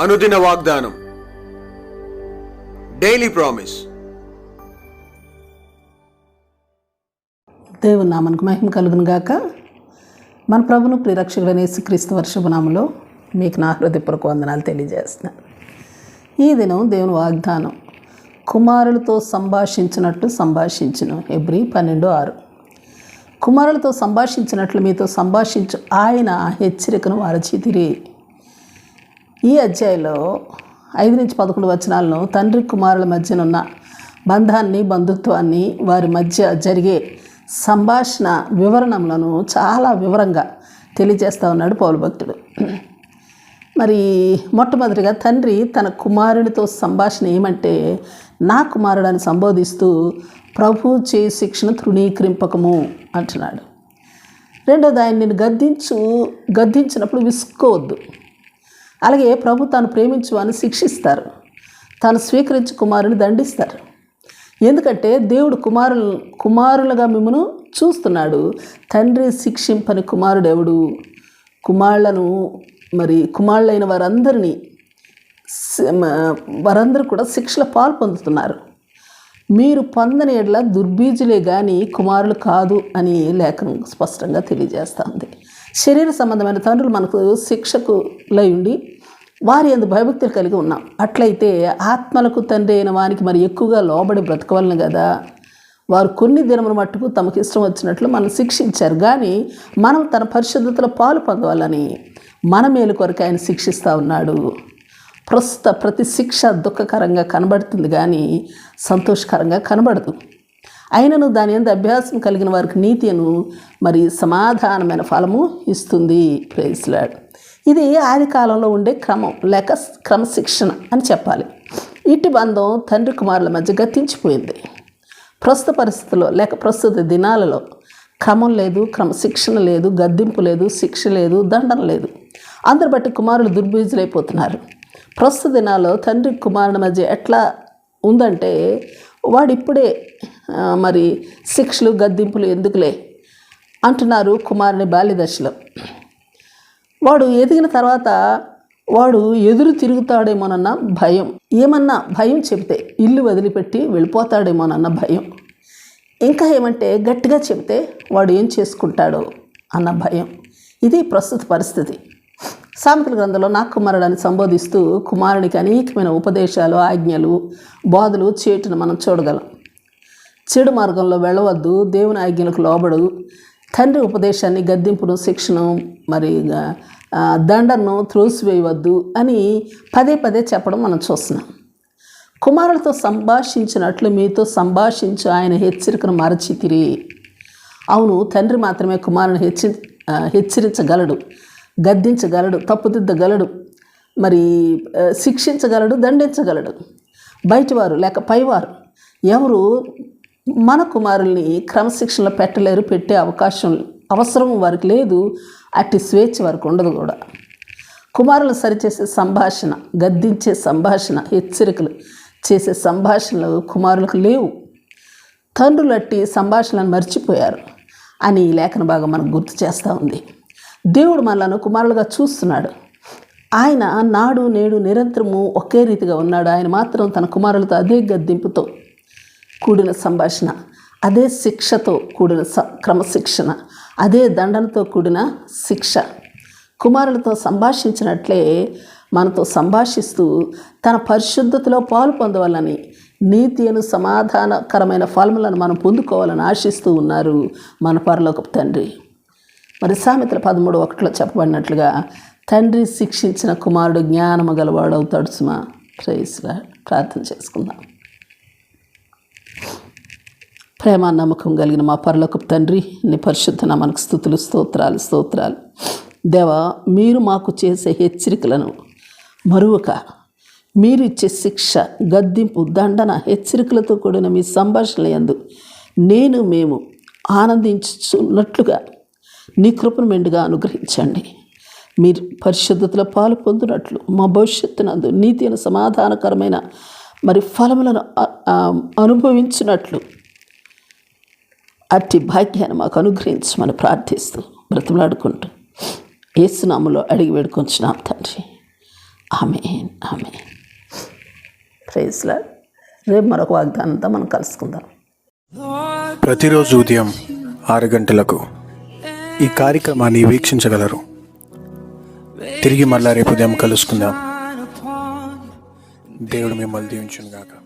అనుదిన వాగ్దానం. Daily promise దేవుని నామానికి మహిమ కలుగును గాక. మన ప్రభును ప్రిరక్షకుడైన క్రీస్తు వర్షభనామలో మీకు నా హృదయపూర్వక వందనాలు తెలియజేస్తున్నాను. ఈ దినం దేవుని వాగ్దానం కుమారులతో సంభాషించినట్టు సంభాషించును. ఎబ్రి పన్నెండు ఆరు. కుమారులతో సంభాషించినట్లు మీతో సంభాషించు. ఆయన హెచ్చరికను వారచితిరి ఈ అధ్యాయంలో ఐదు నుంచి పదకొండు వచనాలను తండ్రి కుమారుల మధ్యనున్న బంధాన్ని బంధుత్వాన్ని వారి మధ్య జరిగే సంభాషణ వివరణలను చాలా వివరంగా తెలియజేస్తూ ఉన్నాడు పౌలు భక్తుడు. మరి మొట్టమొదటిగా తండ్రి తన కుమారునితో సంభాషణ ఏమంటే నా కుమారుడని సంబోధిస్తూ ప్రభు చే శిక్షణ తృణీకరింపకము అంటున్నాడు. రెండోది ఆయన నేను గద్దించు గద్దించినప్పుడు విసుకోవద్దు అలాగే ప్రభు తాను ప్రేమించు అని శిక్షిస్తారు. తాను స్వీకరించి కుమారుని దండిస్తారు. ఎందుకంటే దేవుడు కుమారులు కుమారులుగా మిమ్మను చూస్తున్నాడు. తండ్రి శిక్షింపని కుమారుడెవడు కుమారులను మరి కుమారులైన వారందరినీ వారందరూ కూడా శిక్షల పాలు పొందుతున్నారు. మీరు పొందని ఎడల దుర్బీజులే కానీ కుమారులు కాదు అని లేఖనం స్పష్టంగా తెలియజేస్తూ ఉంది. శరీర సంబంధమైన తండ్రులు మనకు శిక్షకులై ఉండి వారి అందు భయభక్తులు కలిగి ఉన్నాం. అట్లయితే ఆత్మలకు తండ్రి అయిన వానికి మరి ఎక్కువగా లోబడి బ్రతకవలను కదా? వారు కొన్ని దినముల మట్టుకు తమకు ఇష్టం వచ్చినట్లు మనం శిక్షించారు. కానీ మనం తన పరిశుద్ధతలో పాలు పొందవాలని మన మేలు కొరకు ఆయన శిక్షిస్తూ ఉన్నాడు. ప్రస్తుత ప్రతి శిక్ష దుఃఖకరంగా కనబడుతుంది కానీ సంతోషకరంగా కనబడదు. అయినను దాని ఎందు అభ్యాసం కలిగిన వారికి నీతిను మరి సమాధానమైన ఫలము ఇస్తుంది. ప్రేస్లాడ్ ఇది ఆది కాలంలో ఉండే క్రమం లేక క్రమశిక్షణ అని చెప్పాలి. ఇటు బంధం తండ్రి కుమారుల మధ్య గతించిపోయింది. ప్రస్తుత పరిస్థితుల్లో లేక ప్రస్తుత దినాలలో క్రమం లేదు క్రమశిక్షణ లేదు గద్దింపు లేదు శిక్ష లేదు దండన లేదు. అందరు బట్టి కుమారులు దుర్బీజులైపోతున్నారు. ప్రస్తుత దినాల్లో తండ్రి కుమారుల మధ్య ఎట్లా ఉందంటే వాడిప్పుడే మరి శిక్షలు గద్దింపులు ఎందుకులే అంటున్నారు కుమారుని బాల్యదశలో. వాడు ఎదిగిన తర్వాత వాడు ఎదురు తిరుగుతాడేమోనన్న భయం. ఏమన్నా భయం చెబితే ఇల్లు వదిలిపెట్టి వెళ్ళిపోతాడేమోనన్న భయం. ఇంకా ఏమంటే గట్టిగా చెబితే వాడు ఏం చేసుకుంటాడో అన్న భయం. ఇది ప్రస్తుత పరిస్థితి. సామెతల గ్రంథంలో నా కుమారుడని సంబోధిస్తూ కుమారునికి అనేకమైన ఉపదేశాలు ఆజ్ఞలు బోధలు చేటును మనం చూడగలం. చెడు మార్గంలో వెళ్ళవద్దు దేవుని ఆజ్ఞలకు లోబడు తండ్రి ఉపదేశాన్ని గద్దింపును శిక్షను మరి దండను త్రోసివేయవద్దు అని పదే పదే చెప్పడం మనం చూస్తున్నాం. కుమారులతో సంభాషించినట్లు మీతో సంభాషించు ఆయన హెచ్చరికను మరచితిరి. అవును తండ్రి మాత్రమే కుమారుని హెచ్చి హెచ్చరించగలడు గద్దించగలడు తప్పుదిద్దగలడు మరి శిక్షించగలడు దండించగలడు. బయటివారు లేక పైవారు ఎవరు మన కుమారుల్ని క్రమశిక్షణలో పెట్టలేరు పెట్టే అవకాశం అవసరం వారికి లేదు. అట్టి స్వేచ్ఛ వారికి ఉండదు కూడా. కుమారులు సరిచేసే సంభాషణ గద్దించే సంభాషణ హెచ్చరికలు చేసే సంభాషణలు కుమారులకు లేవు. తండ్రులు అట్టి సంభాషణలను మర్చిపోయారు అని ఈ లేఖన భాగం మనకు గుర్తు చేస్తూ ఉంది. దేవుడు మనలను కుమారులుగా చూస్తున్నాడు. ఆయన నాడు నేడు నిరంతరము ఒకే రీతిగా ఉన్నాడు. ఆయన మాత్రం తన కుమారులతో అదే గద్దింపుతో కూడిన సంభాషణ అదే శిక్షతో కూడిన స క్రమశిక్షణ అదే దండనతో కూడిన శిక్ష. కుమారులతో సంభాషించినట్లే మనతో సంభాషిస్తూ తన పరిశుద్ధతలో పాలు పొందవాలని నీతి అను సమాధానకరమైన ఫలములను మనం పొందుకోవాలని ఆశిస్తూ ఉన్నారు మన పరలోకపు తండ్రి. మరి సామెతల పదమూడు ఒకటిలో చెప్పబడినట్లుగా తండ్రి శిక్షించిన కుమారుడు జ్ఞానము గలవాడు అవుతాడు సుమా ప్రైస్గా ప్రార్థన చేసుకుందాం. ప్రేమ నమ్మకం కలిగిన మా పరలోకపు తండ్రి నీ పరిశుద్ధ నామనకు స్థుతులు స్తోత్రాలు స్తోత్రాలు. దేవా మీరు మాకు చేసే హెచ్చరికలను మరువక. మీరు ఇచ్చే శిక్ష గద్దింపు దండన హెచ్చరికలతో కూడిన మీ సంభాషణ యందు నేను మేము ఆనందించున్నట్లుగా నీ కృపను మెండుగా అనుగ్రహించండి. మీరు పరిశుద్ధతలో పాలు పొందినట్లు మా భవిష్యత్తునందు నీతి సమాధానకరమైన మరి ఫలములను అనుభవించినట్లు అట్టి భాగ్యాన్ని మాకు అనుగ్రహించమని ప్రార్థిస్తూ బ్రతిమలాడుకుంటూ ఏసునామలో అడిగి వేడుకొంచున్నాం తండ్రి. ఆమె ఆమె ప్రైజ్లా రేపు మరొక వాగ్దానంతో మనం కలుసుకుందాం. ప్రతిరోజు ఉదయం ఆరు గంటలకు ఈ కార్యక్రమాన్ని వీక్షించగలరు. తిరిగి మళ్ళా రేపు ఉదయం కలుసుకుందాం. దేవుడు మిమ్మల్ని దీవించుగాక